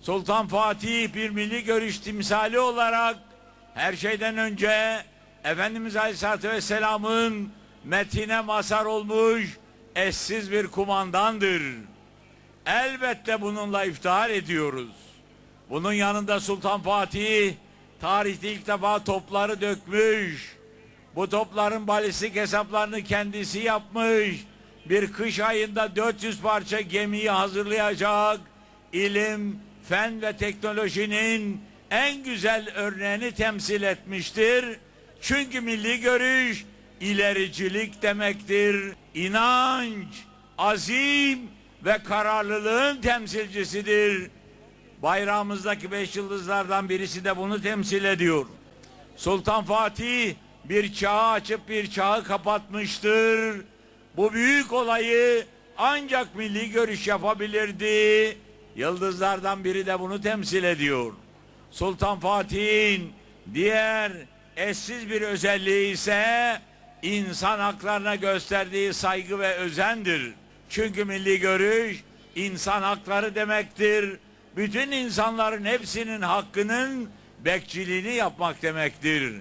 Sultan Fatih bir milli görüş timsali olarak her şeyden önce Efendimiz Aleyhisselatü Vesselam'ın metine mazhar olmuş eşsiz bir kumandandır. Elbette bununla iftihar ediyoruz. Bunun yanında Sultan Fatih tarihte ilk defa topları dökmüş. Bu topların balistik hesaplarını kendisi yapmış. Bir kış ayında 400 parça gemiyi hazırlayacak ilim, fen ve teknolojinin en güzel örneğini temsil etmiştir. Çünkü milli görüş ilericilik demektir. İnanç, azim ve kararlılığın temsilcisidir. Bayrağımızdaki beş yıldızlardan birisi de bunu temsil ediyor. Sultan Fatih bir çağı açıp bir çağı kapatmıştır. Bu büyük olayı ancak milli görüş yapabilirdi. Yıldızlardan biri de bunu temsil ediyor. Sultan Fatih'in diğer eşsiz bir özelliği ise insan haklarına gösterdiği saygı ve özendir. Çünkü milli görüş insan hakları demektir. Bütün insanların hepsinin hakkının bekçiliğini yapmak demektir.